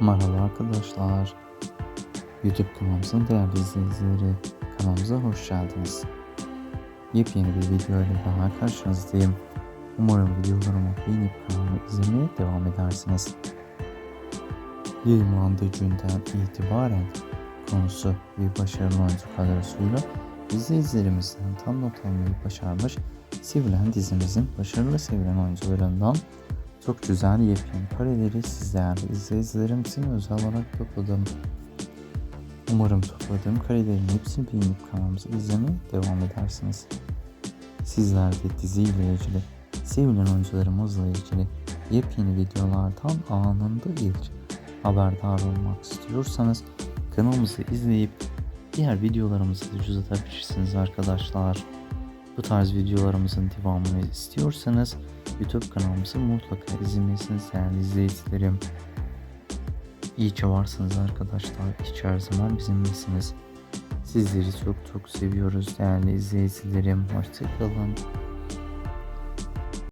Merhaba arkadaşlar. YouTube kanalımızın değerli izleyicileri. Kanalımıza hoş geldiniz. Yepyeni bir video ile daha karşınızdayım. Umarım videolarımı beğenip kanalımı izlemeye devam edersiniz. Yayınlandığı günden itibaren konusu ve başarılı oyuncu kadrosuyla izleyicilerimizden tam not almayı başarmış sevilen dizimizin başarılı sevilen oyuncularından çok güzel yepyeni kareleri sizlerle izleyicilerim için özel olarak topladım. Umarım topladığım karelerin hepsini beğenip kanalımızı izlemeye devam edersiniz. Sizler de diziyle ilgili, sevilen oyuncularımızla ilgili yepyeni videolardan anında ilk haberdar olmak istiyorsanız kanalımızı izleyip diğer videolarımızı da göz atabilirsiniz arkadaşlar. Bu tarz videolarımızın devamını istiyorsanız YouTube kanalımızı mutlaka izlemesiniz değerli izleyicilerim. İyi ki varsınız arkadaşlar. Hiç her zaman bizimlesiniz. Sizleri çok çok seviyoruz değerli izleyicilerim. Hoşçakalın.